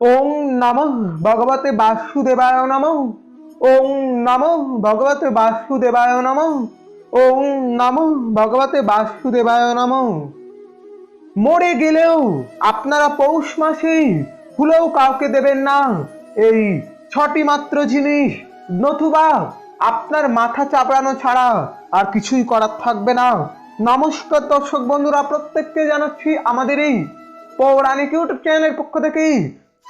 ওং নম ভগবতে বাসুদেবায় নম। ওং নম ভগবতে বাসুদেবায় নম। ওং নম ভগবতে বাসুদেবায় নম। মরে গেলেও আপনারা পৌষ মাসেই ফুলেও কাউকে দেবেন না। এই ছটি মাত্র জিনিস নতুবা আপনার মাথা চাপড়ানো ছাড়া আর কিছুই করার থাকবে না। নমস্কার দর্শক বন্ধুরা, প্রত্যেককে জানাচ্ছি আমাদের এই পৌরাণিক ইউটিউব চ্যানেলের পক্ষ থেকে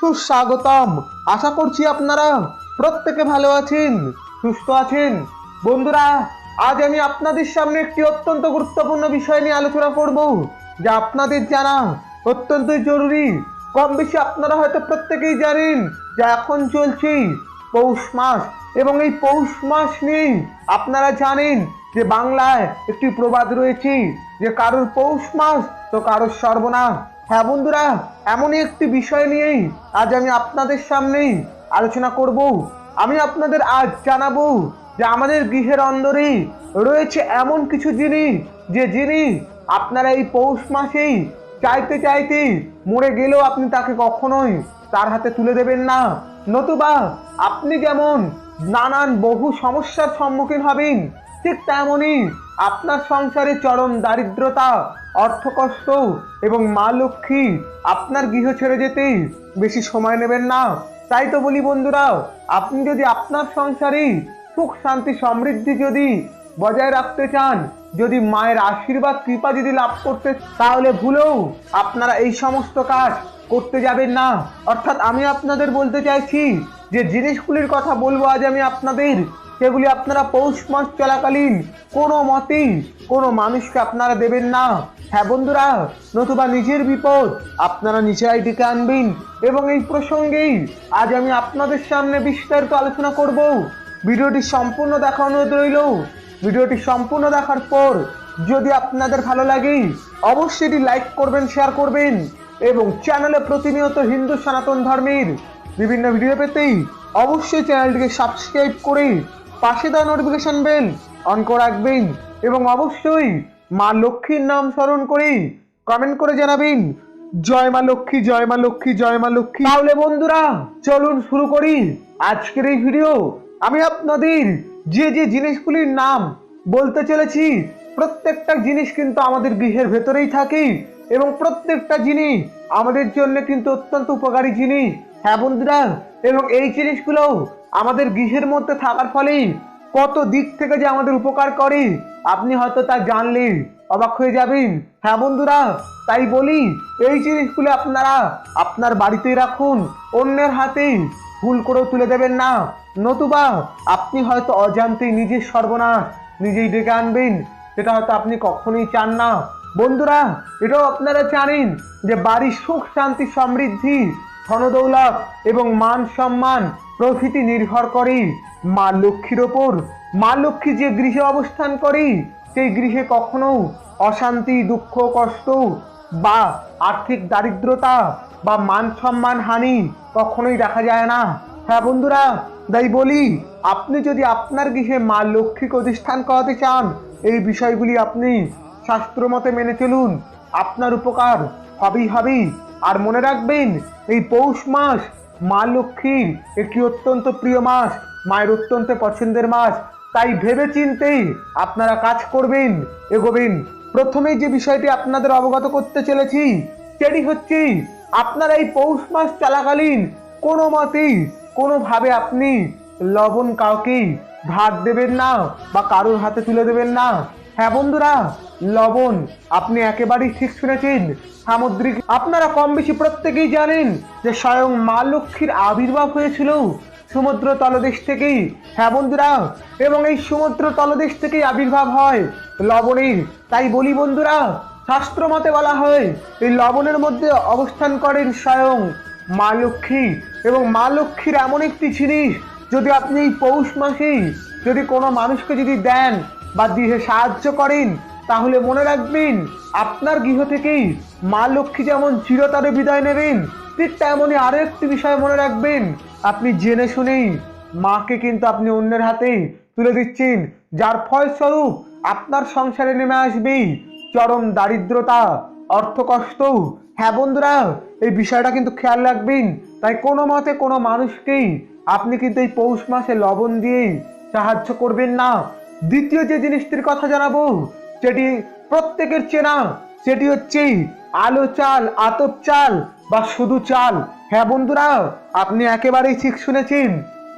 সুস্বাগতম। আশা করছি আপনারা প্রত্যেকে ভালো আছেন, সুস্থ আছেন। বন্ধুরা, আজ আমি আপনাদের সামনে একটি অত্যন্ত গুরুত্বপূর্ণ বিষয় নিয়ে আলোচনা করব, যা আপনাদের জানা অত্যন্ত জরুরি। কম বেশি আপনারা হয়তো প্রত্যেকেই জানেন যে এখন চলছে পৌষ মাস, এবং এই পৌষ মাস নিয়ে আপনারা জানেন যে বাংলায় একটি প্রবাদ রয়েছে যে কারোর পৌষ মাস তো কারোর সর্বনাশ। হ্যাঁ বন্ধুরা, এমনই একটি বিষয় নিয়েই আজ আমি আপনাদের সামনেই আলোচনা করব। আমি আপনাদের আজ জানাব যে আমাদের গৃহের অন্দরে রয়েছে এমন কিছু জিনিস যে জিনিস আপনারা এই পৌষ মাসেই চাইতে চাইতে মরে গেলেও আপনি তাকে কখনোই তার হাতে তুলে দেবেন না। নতুবা আপনি যেমন নানান বহু সমস্যার সম্মুখীন হবেন ঠিক তেমনই আপনার সংসারে চরম দারিদ্রতা অর্থকষ্ট এবং মা লক্ষ্মী আপনার গৃহ ছেড়ে যেতে বেশি সময় নেবেন না। তাই তো বলি বন্ধুরা, আপনি যদি আপনার সংসারে সুখ, শান্তি, সমৃদ্ধি যদি বজায় রাখতে চান, যদি মায়ের আশীর্বাদ, কৃপা যদি লাভ করতে, তাহলে ভুলেও আপনারা এই সমস্ত কাজ করতে যাবেন না। অর্থাৎ আমি আপনাদের বলতে চাইছি যে জিনিসগুলির কথা বলব আজ আমি আপনাদের। সেগুলি আপনারা পৌষ মাস চলাকালীন কোনো মতেই কোনো মানুষকে আপনারা দেবেন না। হ্যাঁ বন্ধুরা, নতুবা নিজের বিপদ আপনারা নিজেরাই ডেকে আনবেন এবং এই প্রসঙ্গেই আজ আমি আপনাদের সামনে বিস্তারিত আলোচনা করব। ভিডিওটি সম্পূর্ণ দেখা অনুরোধ রইল। ভিডিওটি সম্পূর্ণ দেখার পর যদি আপনাদের ভালো লাগে, অবশ্যই এটি লাইক করবেন, শেয়ার করবেন। এবং চ্যানেলে প্রতিনিয়ত হিন্দু সনাতন ধর্মের বিভিন্ন ভিডিও পেতেই অবশ্যই চ্যানেলটিকে সাবস্ক্রাইব করে পাশে দেওয়া নোটিফিকেশন বেল অন করে রাখবেন এবং অবশ্যই মা লক্ষ্মীর নাম স্মরণ করে কমেন্ট করে জানাবেন, জয় মা লক্ষ্মী, জয় মা লক্ষ্মী, জয় মা লক্ষ্মী। তাহলে বন্ধুরা, চলুন শুরু করি আজকের এই ভিডিও আমি আপনাদের যে যে জিনিসগুলির নাম বলতে চলেছি, প্রত্যেকটা জিনিস কিন্তু আমাদের গৃহের ভেতরেই থাকে। এবং প্রত্যেকটা জিনিস আমাদের জন্য কিন্তু অত্যন্ত উপকারী জিনিস। হ্যাঁ বন্ধুরা, এবং এই জিনিসগুলো আমাদের গৃহের মধ্যে থাকার ফলেই কত দিক থেকে যে আমাদের উপকার করে, আপনি হয়তো তা জানলে অবাক হয়ে যাবেন। হ্যাঁ বন্ধুরা, তাই বলি, এই জিনিসগুলো আপনারা আপনার বাড়িতেই রাখুন, অন্যের হাতে ভুল করেও তুলে দেবেন না। নতুবা আপনি হয়তো অজান্তেই নিজের সর্বনাশ নিজেই ডেকে আনবেন, সেটা হয়তো আপনি কখনোই চান না। বন্ধুরা, এটাও আপনারা জানেন যে বাড়ির সুখ, শান্তি, সমৃদ্ধি, ধনদৌলত এবং মান সম্মান প্রভৃতি নির্ভর করে মা লক্ষ্মীর ওপর। মা লক্ষ্মী যে গৃহে অবস্থান করে, সেই গৃহে কখনো অশান্তি, দুঃখ, কষ্ট বা আর্থিক দারিদ্রতা বা মান সম্মান হানি কখনোই দেখা যায় না। হ্যাঁ বন্ধুরা, তাই বলি, আপনি যদি আপনার গৃহে মা লক্ষ্মীকে অধিষ্ঠান করাতে চান, এই বিষয়গুলি আপনি শাস্ত্র মতে মেনে চলুন, আপনার উপকার হবেই হবেই। আর মনে রাখবেন, এই পৌষ মাস মা লক্ষ্মীর একটি অত্যন্ত প্রিয় মাস, মায়ের অত্যন্ত পছন্দের মাস। তাই ভেবে চিন্তেই আপনারা কাজ করবেন, এগোবেন। প্রথমেই যে বিষয়টি আপনাদের অবগত করতে চলেছি, সেটি হচ্ছে, আপনারা এই পৌষ মাস চলাকালীন কোনো মতেই কোনোভাবে আপনি লবণ কাউকেই ধার দেবেন না বা কারোর হাতে তুলে দেবেন না। হ্যাঁ বন্ধুরা, লবণ আপনি একেবারেই ঠিক শুনেছেন। সামুদ্রিক, আপনারা কম বেশি প্রত্যেকেই জানেন যে স্বয়ং মা লক্ষ্মীর আবির্ভাব হয়েছিল সমুদ্র তলদেশ থেকেই। হ্যাঁ বন্ধুরা, এবং এই সমুদ্র তলদেশ থেকেই আবির্ভাব হয় লবণের। তাই বলি বন্ধুরা, শাস্ত্র মতে বলা হয়, এই লবণের মধ্যে অবস্থান করেন স্বয়ং মা লক্ষ্মী। এবং মা লক্ষ্মীর এমন একটি জিনিস, যদি আপনি এই পৌষ মাসেই যদি কোনো মানুষকে যদি দেন বা দিয়ে সাহায্য করেন, তাহলে মনে রাখবেন, আপনার গৃহ থেকেই মা লক্ষ্মী যেমন চিরতরে বিদায় নেবেন, ঠিক তেমনই আরও একটি বিষয় মনে রাখবেন, আপনি জেনে শুনেই মাকে কিন্তু আপনি অন্যের হাতে তুলে দিচ্ছেন, যার ফলস্বরূপ আপনার সংসারে নেমে আসবেই চরম দারিদ্রতা, অর্থকষ্ট। হ্যাঁ বন্ধুরা, এই বিষয়টা কিন্তু খেয়াল রাখবেন, তাই কোনো মতে কোনো মানুষকেই আপনি কিন্তু এই পৌষ মাসে লবণ দিয়েই সাহায্য করবেন না। দ্বিতীয় যে জিনিসটির কথা জানাব, সেটি প্রত্যেকের চেনা, সেটি হচ্ছে আলো চাল, আতপ চাল বা শুধু চাল। হ্যাঁ বন্ধুরা, আপনি একেবারেই ঠিক শুনেছেন,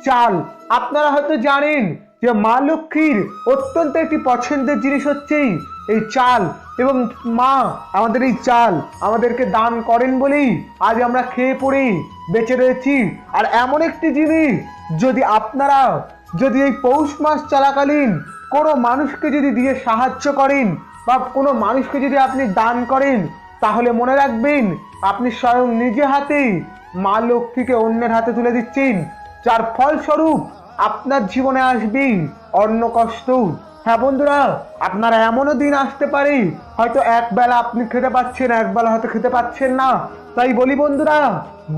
চাল। আপনারা হয়তো জানেন যে মা লক্ষ্মীর অত্যন্ত একটি পছন্দের জিনিস হচ্ছে এই চাল এবং মা আমাদের এই চাল আমাদেরকে দান করেন বলেই আজ আমরা খেয়ে পড়ে বেঁচে রয়েছি। আর এমন একটি জিনিস যদি আপনারা যদি এই পৌষ মাস চলাকালীন কোনো মানুষকে যদি দিয়ে সাহায্য করেন বা কোনো মানুষকে যদি আপনি দান করেন, তাহলে মনে রাখবেন আপনি স্বয়ং নিজে হাতেই মা লক্ষ্মীকে অন্যের হাতে তুলে দিচ্ছেন। যার ফলস্বরূপ আপনার জীবনে আসবে অন্য কষ্ট। হ্যাঁ বন্ধুরা, আপনার এমনও দিন আসতে পারে, হয়তো এক বেলা আপনি খেতে পাচ্ছেন, এক বেলা হয়তো খেতে পাচ্ছেন না। তাই বলি বন্ধুরা,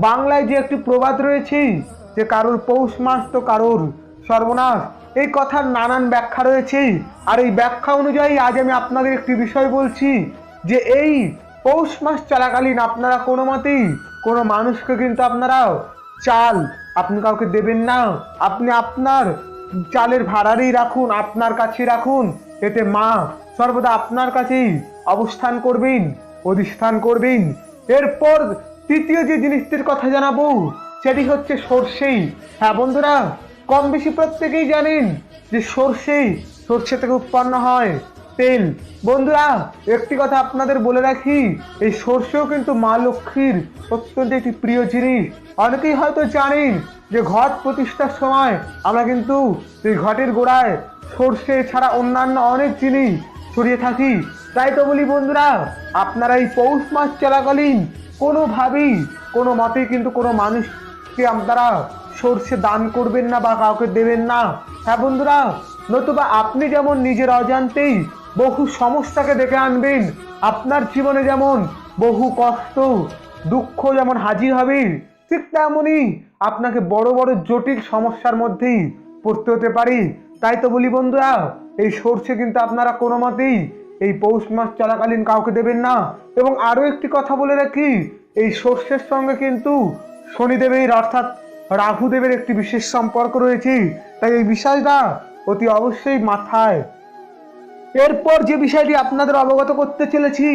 বাংলায় যে একটি প্রবাদ রয়েছে, যে কারোর পৌষ মাস তো কারোর সর্বনাশ। এই কথার নানান ব্যাখ্যা রয়েছে। আর এই ব্যাখ্যা অনুযায়ী আজ আমি আপনাদের একটি বিষয় বলছি যে এই পৌষ মাস চলাকালীন আপনারা কোনো মতেই কোনো মানুষকে কিন্তু আপনারা চাল আপনি কাউকে দেবেন না। আপনি আপনার চালের ভাড়ারই রাখুন, আপনার কাছে রাখুন। এতে মা সর্বদা আপনার কাছেই অবস্থান করবেন, অধিষ্ঠান করবেন। এরপর তৃতীয় যে জিনিসটির কথা জানাব, সেটি হচ্ছে সর্ষেই। হ্যাঁ বন্ধুরা কম বেশি প্রত্যেকেই জানেন যে সর্ষে সর্ষে থেকে উৎপন্ন হয় তেল। বন্ধুরা, একটি কথা আপনাদের বলে রাখি, এই সর্ষেও কিন্তু মা লক্ষ্মীর অত্যন্ত একটি প্রিয় জিনিস। অনেকেই হয়তো জানেন যে ঘট প্রতিষ্ঠার সময় আমরা কিন্তু এই ঘটের গোড়ায় সর্ষে ছাড়া অন্যান্য অনেক জিনিস ছড়িয়ে থাকি। তাই তো বলি বন্ধুরা, আপনারা এই পৌষ মাস চলাকালীন কোনোভাবেই, কোনো মতেই কিন্তু কোনো মানুষকে আপনারা সর্ষে দান করবেন না বা কাউকে দেবেন না। হ্যাঁ বন্ধুরা, নতুবা আপনি যেমন নিজের অজান্তেই বহু সমস্যাকে ডেকে আনবেন, আপনার জীবনে যেমন বহু কষ্ট, দুঃখ যেমন হাজির হবে, ঠিক তেমনই আপনাকে বড় বড় জটিল সমস্যার মধ্যেই পড়তে হতে পারে। তাই তো বলি বন্ধুরা, এই সর্ষে কিন্তু আপনারা কোনো মতেই এই পৌষ মাস চলাকালীন কাউকে দেবেন না। এবং আরও একটি কথা বলে রাখি, এই সর্ষের সঙ্গে কিন্তু শনিদেবের অর্থাৎ রাহুদেবের একটি বিশেষ সম্পর্ক রয়েছে, তাই এই বিষয়টা অতি অবশ্যই মাথায়। এরপর যে বিষয়টি আপনাদের অবগত করতে চলেছি,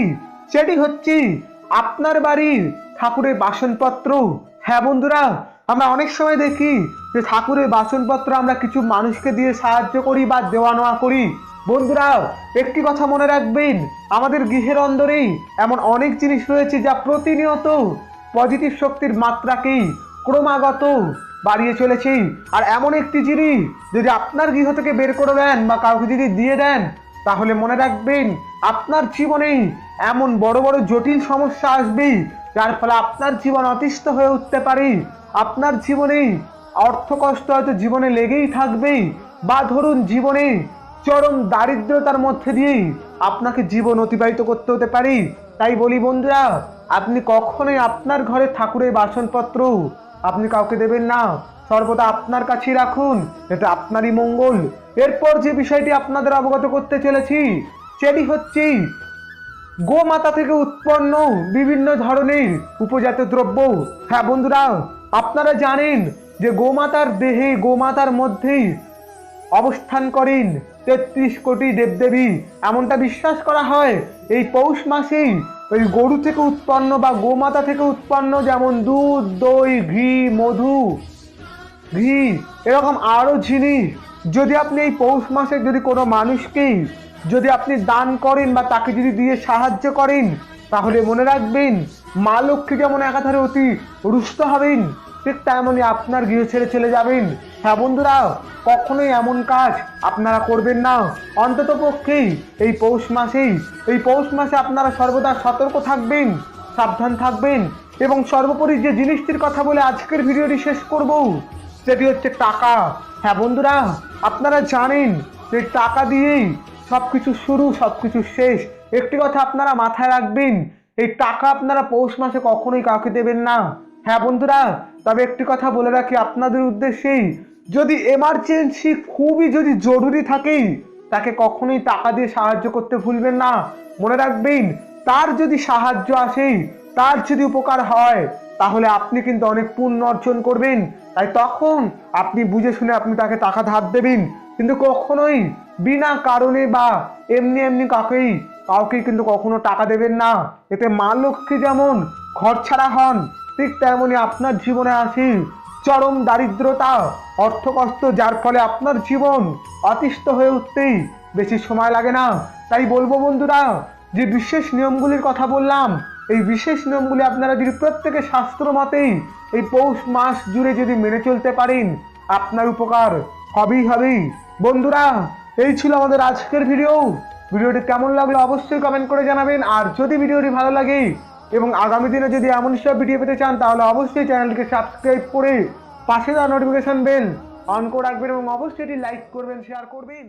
সেটি হচ্ছে আপনার বাড়ির ঠাকুরের বাসনপত্র। হ্যাঁ বন্ধুরা, আমরা অনেক সময় দেখি যে ঠাকুরের বাসনপত্র আমরা কিছু মানুষকে দিয়ে সাহায্য করি বা দেওয়া নেওয়া করি। বন্ধুরা, একটি কথা মনে রাখবেন, আমাদের গৃহের অন্দরেই এমন অনেক জিনিস রয়েছে যা প্রতিনিয়ত পজিটিভ শক্তির মাত্রাকেই ক্রমাগত বাড়িয়ে চলেছে। আর এমন একটি জিনিস যদি আপনার গৃহ থেকে বের করে দেন বা কাউকে যদি দিয়ে দেন, তাহলে মনে রাখবেন আপনার জীবনেই এমন বড় বড় জটিল সমস্যা আসবে যার ফলে আপনার জীবন অতিষ্ঠ হয়ে উঠতে পারে। আপনার জীবনেই অর্থ কষ্ট হয়তো জীবনে লেগেই থাকবে বা ধরুন জীবনে চরম দারিদ্রতার মধ্যে দিয়েই আপনাকে জীবন অতিবাহিত করতে হতে পারে। তাই বলি বন্ধুরা, আপনি কখনোই আপনার ঘরে ঠাকুরের বাসনপত্র আপনি কাউকে দেবেন না। সর্বদা আপনার কাছেই রাখুন। এটা আপনারই মঙ্গল। এরপর যে বিষয়টি আপনাদের অবগত করতে চলেছি, সেটি হচ্ছে গোমাতা থেকে উৎপন্ন বিভিন্ন ধরনের উপজাত দ্রব্য। হ্যাঁ বন্ধুরা, আপনারা জানেন যে গোমাতার দেহে গোমাতার মধ্যেই অবস্থান করেন তেত্রিশ কোটি দেবদেবী। এমনটা বিশ্বাস করা হয়, এই পৌষ মাসেই ওই গরু থেকে উৎপন্ন বা গোমাতা থেকে উৎপন্ন যেমন দুধ, দই, ঘি, মধু, ঘি, এরকম আরও জিনিস যদি আপনি এই পৌষ মাসে যদি কোনো মানুষকেই যদি আপনি দান করেন বা তাকে যদি দিয়ে সাহায্য করেন, তাহলে মনে রাখবেন, মা লক্ষ্মী যেমন একাধারে অতি রুষ্ট হবেন ঠিক তেমনই আপনার গৃহ ছেড়ে চলে যাবেন। হ্যাঁ বন্ধুরা, কখনোই এমন কাজ আপনারা করবেন না। অন্তত পক্ষেই এই পৌষ মাসেই, এই পৌষ মাসে আপনারা সর্বদা সতর্ক থাকবেন, সাবধান থাকবেন এবং সর্বোপরি যে জিনিসটির কথা বলে আজকের ভিডিওটি শেষ করব, সেটি হচ্ছে টাকা। হ্যাঁ বন্ধুরা, আপনারা জানেন যে টাকা দিয়েই সব কিছু শুরু সব কিছু শেষ। একটি কথা আপনারা মাথায় রাখবেন, এই টাকা আপনারা পৌষ মাসে কখনোই কাউকে দেবেন না। হ্যাঁ বন্ধুরা তবে একটি কথা বলে রাখি আপনাদের উদ্দেশ্যেই, যদি এমার্জেন্সি খুবই যদি জরুরি থাকেই, তাকে কখনোই টাকা দিয়ে সাহায্য করতে ভুলবেন না। মনে রাখবেন, তার যদি সাহায্য আসেই, তার যদি উপকার হয়, তাহলে আপনি কিন্তু অনেক পুণ্য অর্জন করবেন। তাই তখন আপনি বুঝে শুনে আপনি তাকে টাকা ধার দেবেন। কিন্তু কখনোই বিনা কারণে বা এমনি এমনি কাকেই কাউকে কিন্তু কখনো টাকা দেবেন না। এতে মা লক্ষ্মী যেমন ঘর ছাড়া হন ঠিক তেমনই আপনার জীবনে আসি চরম দারিদ্রতা, অর্থকষ্ট, যার ফলে আপনার জীবন অতিষ্ঠ হয়ে উঠতেই বেশি সময় লাগে না। তাই বলব বন্ধুরা, যে বিশেষ নিয়মগুলির কথা বললাম, এই বিশেষ নিয়মগুলি আপনারা যদি প্রত্যেকে শাস্ত্র মতেই এই পৌষ মাস জুড়ে যদি মেনে চলতে পারেন, আপনার উপকার হবেই হবেই। বন্ধুরা, এই ছিল আমাদের আজকের ভিডিও। ভিডিওটি কেমন লাগল অবশ্যই কমেন্ট করে জানাবেন, আর যদি ভিডিওটি ভালো লাগে এবং আগামী দিনে যদি এমন সব ভিডিও পেতে চান, তাহলে অবশ্যই চ্যানেলটিকে সাবস্ক্রাইব করে পাশে দেওয়া নোটিফিকেশান বেল অন করে রাখবেন এবং অবশ্যই এটি লাইক করবেন শেয়ার করবেন।